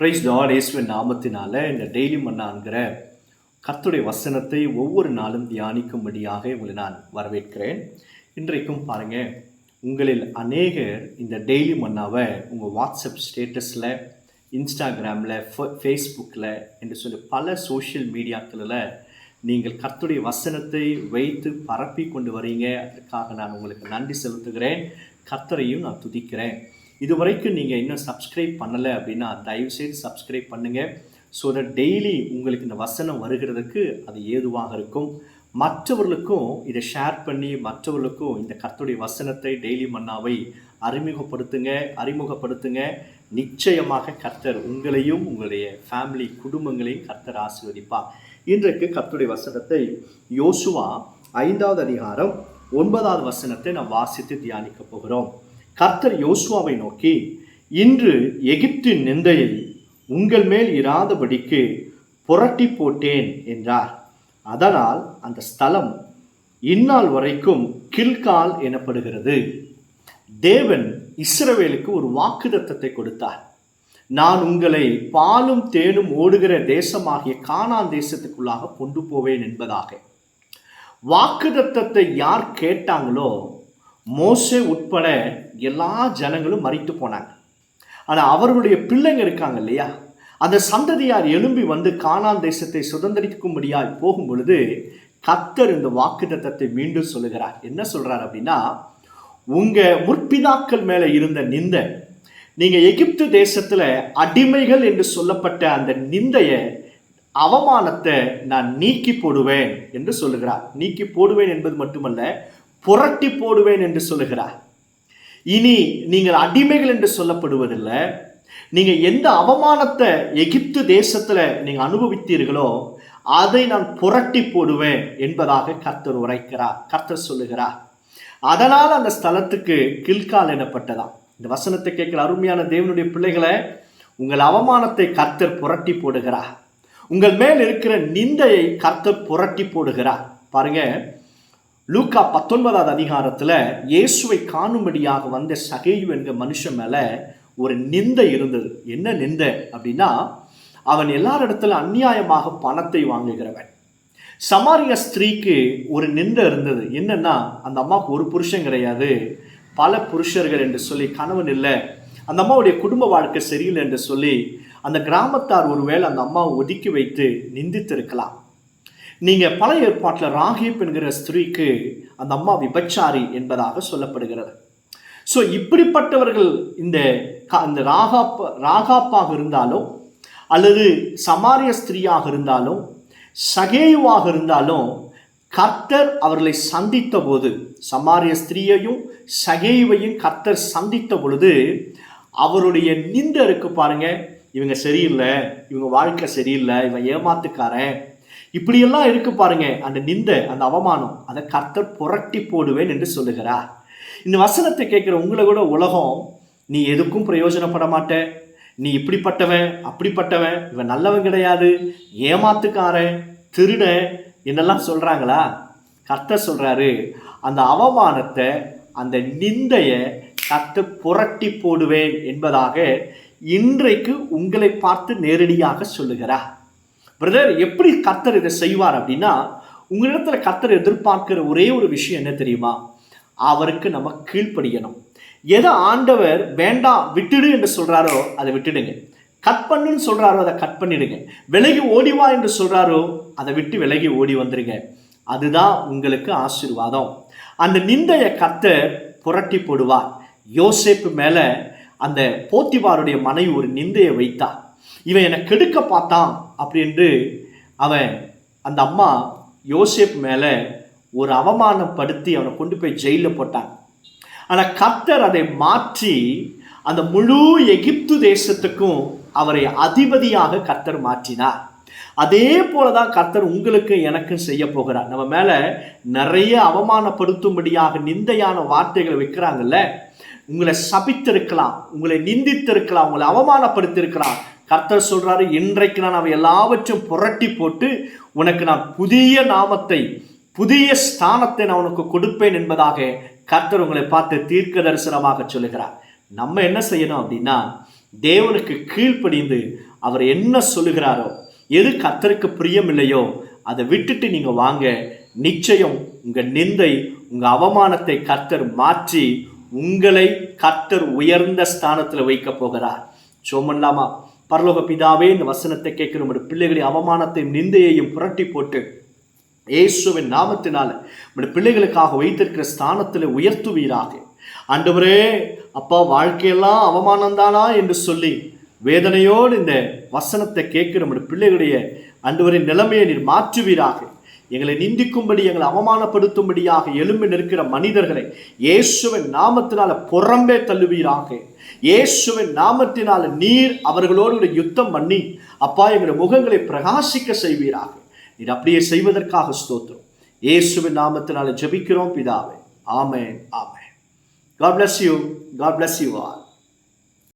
Price Lord இயேசுவின் நாமத்தினால இந்த டெய்லி மன்னாங்கிற கத்துடைய வசனத்தை ஒவ்வொரு நாளும் தியானிக்கும்படியாக உங்களை நான் வரவேற்கிறேன். இன்றைக்கும் பாருங்கள் உங்களில் அநேகர் இந்த டெய்லி மன்னாவை உங்கள் வாட்ஸ்அப் ஸ்டேட்டஸில் இன்ஸ்டாகிராமில் ஃபேஸ்புக்கில் என்று சொல்லி பல சோஷியல் மீடியாக்களில் நீங்கள் கத்துடைய வசனத்தை வைத்து பரப்பி கொண்டு வரீங்க. அதற்காக நான் உங்களுக்கு நன்றி செலுத்துகிறேன். கத்தரையும் நான் துதிக்கிறேன். இதுவரைக்கும் நீங்கள் இன்னும் சப்ஸ்கிரைப் பண்ணலை அப்படின்னா தயவுசெய்து சப்ஸ்கிரைப் பண்ணுங்கள் ஸோ தட் டெய்லி உங்களுக்கு இந்த வசனம் வருகிறதுக்கு அது ஏதுவாக இருக்கும். மற்றவர்களுக்கும் இதை ஷேர் பண்ணி மற்றவர்களுக்கும் இந்த கத்துடைய வசனத்தை டெய்லி மன்னாவை அறிமுகப்படுத்துங்க அறிமுகப்படுத்துங்க. நிச்சயமாக கர்த்தர் உங்களையும் உங்களுடைய ஃபேமிலி குடும்பங்களையும் கர்த்தர் ஆசீர்வதிப்பார். இன்றைக்கு கர்த்தருடைய வசனத்தை யோசுவா ஐந்தாவது அதிகாரம் ஒன்பதாவது வசனத்தை நாம் வாசித்து தியானிக்க போகிறோம். கர்த்தர் யோசுவாவை நோக்கி இன்று எகிப்தின் நிந்தையை உங்கள் மேல் இராதபடிக்கு புரட்டி போட்டேன் என்றார். அதனால் அந்த ஸ்தலம் இந்நாள் வரைக்கும் கில்கால் எனப்படுகிறது. தேவன் இஸ்ரவேலுக்கு ஒரு வாக்குதத்தத்தை கொடுத்தார். நான் உங்களை பாலும் தேனும் ஓடுகிற தேசமாகிய கானான் தேசத்துக்குள்ளாக கொண்டு போவேன் என்பதாக. வாக்குதத்தத்தை யார் கேட்டாங்களோ மோசே உட்பட எல்லா ஜனங்களும் மறித்து போனாங்க. ஆனால் அவர்களுடைய பிள்ளைங்க இருக்காங்க இல்லையா? அந்த சந்ததியார் எழும்பி வந்து காணான் தேசத்தை சுதந்திரிக்கும்படியாய் போகும் பொழுது கத்தர் இந்த வாக்குத்தத்தத்தை மீண்டும் சொல்லுகிறார். என்ன சொல்றார் அப்படின்னா உங்க முற்பிதாக்கள் மேலே இருந்த நிந்தை நீங்க எகிப்து தேசத்துல அடிமைகள் என்று சொல்லப்பட்ட அந்த நிந்தைய அவமானத்தை நான் நீக்கி போடுவேன் என்று சொல்லுகிறார். நீக்கி போடுவேன் என்பது மட்டுமல்ல புரட்டி போடுவேன் என்று சொல்லுகிறார். இனி நீங்கள் அடிமைகள் என்று சொல்லப்படுவதில்லை. நீங்கள் எந்த அவமானத்தை எகிப்து தேசத்தில் நீங்கள் அனுபவித்தீர்களோ அதை நான் புரட்டி போடுவேன் என்பதாக கர்த்தர் உரைக்கிறார் கர்த்தர் சொல்லுகிறார். அதனால் அந்த ஸ்தலத்துக்கு கில்கால் எனப்பட்டதாம். இந்த வசனத்தை கேட்கிற அருமையான தேவனுடைய பிள்ளைகளை உங்கள் அவமானத்தை கர்த்தர் புரட்டி போடுகிறார். உங்கள் மேல் இருக்கிற நிந்தையை கர்த்தர் புரட்டி போடுகிறார். பாருங்க லூக்கா பத்தொன்பதாவது அதிகாரத்தில் இயேசுவை காணும்படியாக வந்த சகையு என்கிற மனுஷன் மேலே ஒரு நிந்தை இருந்தது. என்ன நிந்தை அப்படின்னா அவன் எல்லாரிடத்துல அநியாயமாக பணத்தை வாங்குகிறவன். சமாரிய ஸ்திரீக்கு ஒரு நிந்தை இருந்தது. என்னன்னா அந்த அம்மாவுக்கு ஒரு புருஷன் கிடையாது. பல புருஷர்கள் என்று சொல்லி கணவன் இல்லை. அந்த அம்மாவுடைய குடும்ப வாழ்க்கை சரியில்லை என்று சொல்லி அந்த கிராமத்தார் ஒருவேளை அந்த அம்மாவை ஒதுக்கி வைத்து நிந்தித்திருக்கலாம். நீங்கள் பல ஏற்பாட்டில் ராகிப் என்கிற ஸ்திரீக்கு அந்த அம்மா விபச்சாரி என்பதாக சொல்லப்படுகிறது. ஸோ இப்படிப்பட்டவர்கள் இந்த இந்த ராகாப் ராகாப்பாக இருந்தாலும் அல்லது சமாரிய ஸ்திரீயாக இருந்தாலும் சகேயுவாக இருந்தாலும் கர்த்தர் அவர்களை சந்தித்த போது சமாரிய ஸ்திரீயையும் சகேயுவையும் கர்த்தர் சந்தித்த பொழுது அவருடைய நிந்த இருக்கு பாருங்க. இவங்க சரியில்லை இவங்க வாழ்க்கை சரியில்லை இவன் ஏமாத்துக்காரன் இப்படியெல்லாம் இருக்கு பாருங்க. அந்த நிந்த அந்த அவமானம் அதை கர்த்தர் புரட்டி போடுவேன் என்று சொல்லுகிறார். இந்த வசனத்தை கேட்குற உங்களை கூட உலகம் நீ எதுக்கும் பிரயோஜனப்பட மாட்ட. நீ இப்படிப்பட்டவன் அப்படிப்பட்டவன் இவன் நல்லவன் கிடையாது. ஏமாத்துக்காரன் திருடன் என்னெல்லாம் சொல்கிறாங்களா கர்த்தர் சொல்கிறாரு அந்த அவமானத்தை அந்த நிந்தையை கர்த்தர் புரட்டி போடுவேன் என்பதாக இன்றைக்கு உங்களை பார்த்து நேரடியாக சொல்லுகிறார். பிரதர் எப்படி கர்த்தர் இதை செய்வார் அப்படின்னா உங்களிடத்துல கர்த்தர் எதிர்பார்க்கிற ஒரே ஒரு விஷயம் என்ன தெரியுமா? அவருக்கு நம்ம கீழ்ப்படியணும். எதை ஆண்டவர் வேண்டாம் விட்டுடு என்று சொல்றாரோ அதை விட்டுடுங்க. கட் பண்ணுன்னு சொல்றாரோ அதை கட் பண்ணிடுங்க. விலகி ஓடி வா என்று சொல்றாரோ அதை விட்டு விலகி ஓடி வந்துருங்க. அதுதான் உங்களுக்கு ஆசீர்வாதம். அந்த நிந்தைய கர்த்தர் புரட்டி போடுவார். யோசேப்பு மேல அந்த போத்திவாருடைய மனைவி ஒரு நிந்தையை வைத்தா இவன் என்னை கெடுக்க பார்த்தான் அப்படின்று அவன் அந்த அம்மா யோசேப் மேலே ஒரு அவமானப்படுத்தி அவனை கொண்டு போய் ஜெயிலில் போட்டான். ஆனால் கர்த்தர் அதை மாற்றி அந்த முழு எகிப்து தேசத்துக்கும் அவரை அதிபதியாக கர்த்தர் மாற்றினார். அதே போல தான் கர்த்தர் உங்களுக்கு எனக்கும் செய்ய போகிறார். நம்ம மேலே நிறைய அவமானப்படுத்தும்படியாக நிந்தையான வார்த்தைகளை வைக்கிறாங்கல்ல. உங்களை சபித்திருக்கலாம் உங்களை நிந்தித்திருக்கலாம் உங்களை அவமானப்படுத்தியிருக்கலாம். கர்த்தர் சொல்றாரு இன்றைக்கு நான் அவை எல்லாவற்றையும் புரட்டி போட்டு உனக்கு நான் புதிய நாமத்தை புதிய ஸ்தானத்தை நான் உனக்கு கொடுப்பேன் என்பதாக கர்த்தர் உங்களை பார்த்து தீர்க்க தரிசனமாக சொல்லுகிறார். நம்ம என்ன செய்யணும் அப்படின்னா தேவனுக்கு கீழ்ப்படிந்து அவர் என்ன சொல்லுகிறாரோ எது கர்த்தருக்கு பிரியம் இல்லையோ அதை விட்டுட்டு நீங்க வாங்க. நிச்சயம் உங்க நிந்தை உங்க அவமானத்தை கர்த்தர் மாற்றி உங்களை கர்த்தர் உயர்ந்த ஸ்தானத்தில் வைக்க போகிறார். சோமன்லாமா பரலோக பிதாவே இந்த வசனத்தை கேட்கிற ஒரு பிள்ளைகளின் அவமானத்தையும் நிந்தையையும் புரட்டி போட்டு இயேசுவின் நாமத்தினால நம்முடைய பிள்ளைகளுக்காக வைத்திருக்கிற ஸ்தானத்தில் உயர்த்துவீராக. ஆண்டவரே அப்பா வாழ்க்கையெல்லாம் அவமானம்தானா என்று சொல்லி வேதனையோடு இந்த வசனத்தை கேட்கிற நம்முடைய பிள்ளைகளுடைய அன்றுவரின் நிலைமையை நீர் மாற்றுவீராக. எங்களை நிந்திக்கும்படி எங்களை அவமானப்படுத்தும்படியாக எழும்பி நிற்கிற மனிதர்களை இயேசுவின் நாமத்தினால புறம்பே தள்ளுவீராக. இயேசுவின் நாமத்தினால நீர் அவர்களோடு ஒரு யுத்தம் பண்ணி அப்பா எங்களுடைய முகங்களை பிரகாசிக்க செய்வீராக. நீர் அப்படியே செய்வதற்காக ஸ்தோத்திரம். இயேசுவின் நாமத்தினால ஜெபிக்கிறோம் பிதாவே. ஆமென் ஆமென். God bless you God bless you are